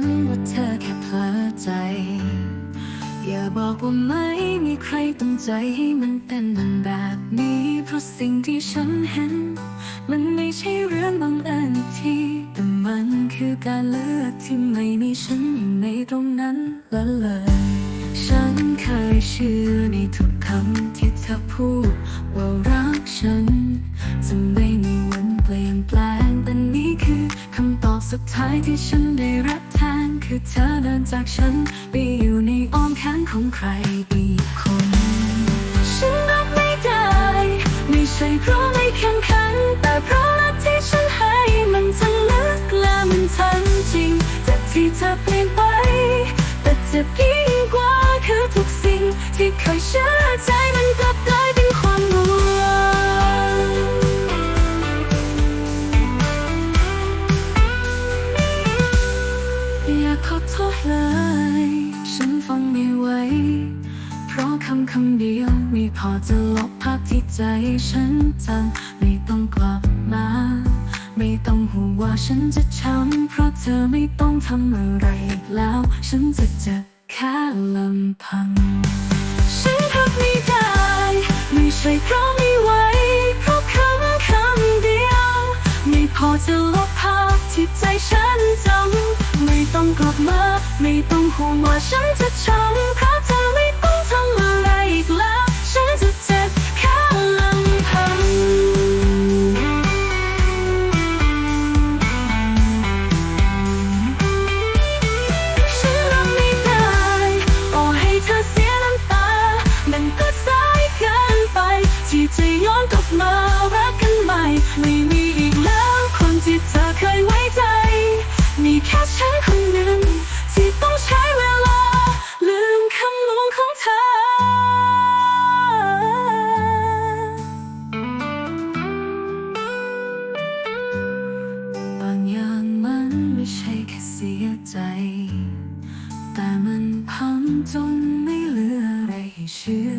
นว่าเธอแค่เพ้อใจ อย่าบอกว่าไม่มีใครตั้งใจให้มันเป็นมันแบบนี้ เพราะสิ่งที่ฉันเห็น มันไม่ใช่เรื่องบังเอิญที่แต่มันคือการเลือกที่ไม่มีฉันอยู่ในตรงนั้นละเลย ฉันเคยเชื่อในทุกคำที่เธอพูดว่ารักฉันจะไม่มีวันเปลี่ยนแปลงแต่นี่คือคำตอบสุดท้ายที่ฉันได้รับ จากฉัน ไปอยู่ในอ้อมแขนของใครอีกคน ฉันรับไม่ได้ ไม่ใช่เพราะไม่แข็งขัน แต่เพราะรักที่ฉันให้มันทั้งลึกและมันทั้งจริงจากที่เธอเปลี่ยนไป แต่เจ็บยิ่งกว่าคือทุกสิ่งที่เคยเชื่อใจมัน ขอโทษเลย ฉันฟังไม่ไหว เพราะคำคำเดียวไม่พอจะลบภาพที่ใจฉันจำไม่ต้องกลับมา ไม่ต้องห่วงว่าฉันจะช้ำเพราะเธอไม่ต้องทำอะไรอีกแล้ว ฉันจะเจ็บแค่ลำพัง ฉันรับไม่ได้ ไม่ใช่เพราะไม่ไหว เพราะคำคำเดียว ไม่พอจะลบภาพที่ใจฉันจำ ต้องกลับมา ไม่ต้องห่วงว่าฉันจะช้ำ ฉันคนหนึ่งที่ต้องใช้เวลา ลืมคำลวงของเธอ บางอย่างมันไม่ใช่แค่เสียใจ แต่มันพังจนไม่เหลืออะไรให้เชื่อ